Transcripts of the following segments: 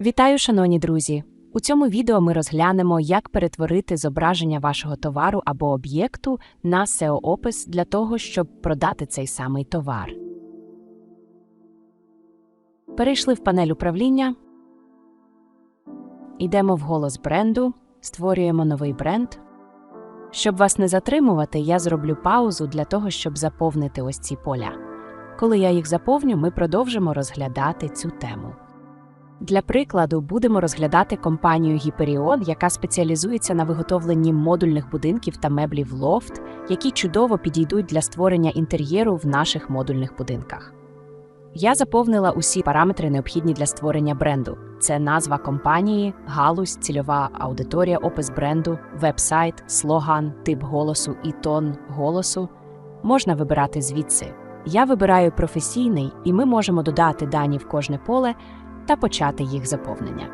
Вітаю, шановні друзі! У цьому відео ми розглянемо, як перетворити зображення вашого товару або об'єкту на SEO-опис для того, щоб продати цей самий товар. Перейшли в панель управління. Йдемо в голос бренду, створюємо новий бренд. Щоб вас не затримувати, я зроблю паузу для того, щоб заповнити ось ці поля. Коли я їх заповню, ми продовжимо розглядати цю тему. Для прикладу, будемо розглядати компанію Гіперіон, яка спеціалізується на виготовленні модульних будинків та меблів лофт, які чудово підійдуть для створення інтер'єру в наших модульних будинках. Я заповнила усі параметри, необхідні для створення бренду: це назва компанії, галузь, цільова аудиторія, опис бренду, веб-сайт, слоган, тип голосу і тон голосу. Можна вибирати звідси. Я вибираю професійний, і ми можемо додати дані в кожне поле та почати їх заповнення.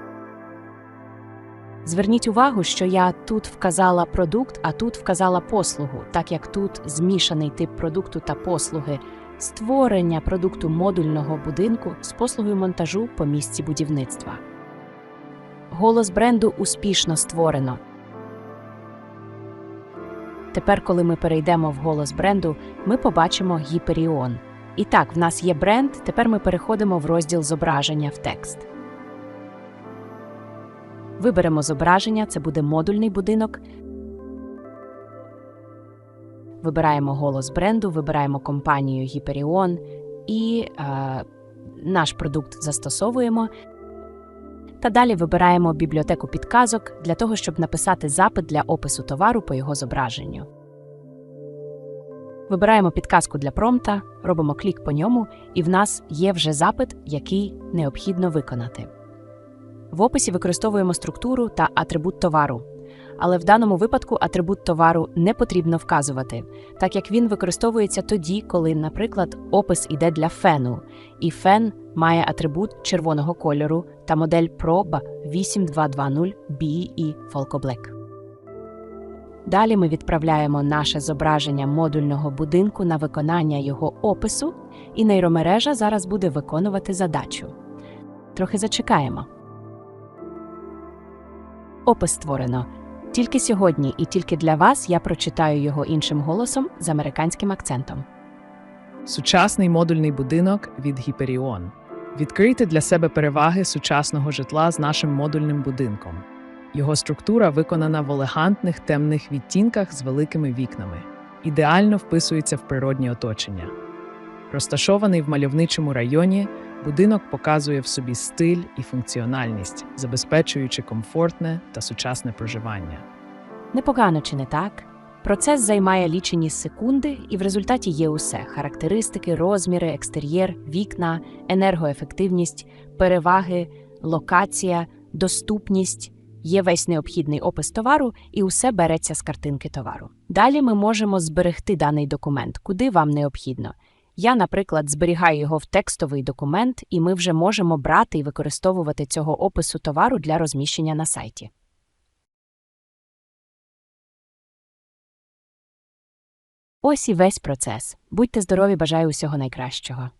Зверніть увагу, що я тут вказала продукт, а тут вказала послугу, так як тут змішаний тип продукту та послуги, створення продукту модульного будинку з послугою монтажу по місці будівництва. Голос бренду успішно створено. Тепер, коли ми перейдемо в голос бренду, ми побачимо Гіперіон. І так, в нас є бренд, тепер ми переходимо в розділ зображення в текст. Виберемо зображення, це буде модульний будинок. Вибираємо голос бренду, вибираємо компанію Гіперіон і е, наш продукт застосовуємо. Та далі вибираємо бібліотеку підказок для того, щоб написати запит для опису товару по його зображенню. Вибираємо підказку для промпта, робимо клік по ньому, і в нас є вже запит, який необхідно виконати. В описі використовуємо структуру та атрибут товару. Але в даному випадку атрибут товару не потрібно вказувати, так як він використовується тоді, коли, наприклад, опис іде для фену, і фен має атрибут червоного кольору та модель PROB 8220 BE Falco Black. Далі ми відправляємо наше зображення модульного будинку на виконання його опису, і нейромережа зараз буде виконувати задачу. Трохи зачекаємо. Опис створено. Тільки сьогодні і тільки для вас я прочитаю його іншим голосом з американським акцентом. Сучасний модульний будинок від Гіперіон. Відкрийте для себе переваги сучасного житла з нашим модульним будинком. Його структура виконана в елегантних темних відтінках з великими вікнами, ідеально вписується в природні оточення. Розташований в мальовничому районі, будинок показує в собі стиль і функціональність, забезпечуючи комфортне та сучасне проживання. Непогано чи не так? Процес займає лічені секунди, і в результаті є усе: характеристики, розміри, екстер'єр, вікна, енергоефективність, переваги, локація, доступність. Є весь необхідний опис товару, і усе береться з картинки товару. Далі ми можемо зберегти даний документ, куди вам необхідно. Я, наприклад, зберігаю його в текстовий документ, і ми вже можемо брати і використовувати цього опису товару для розміщення на сайті. Ось і весь процес. Будьте здорові, бажаю усього найкращого.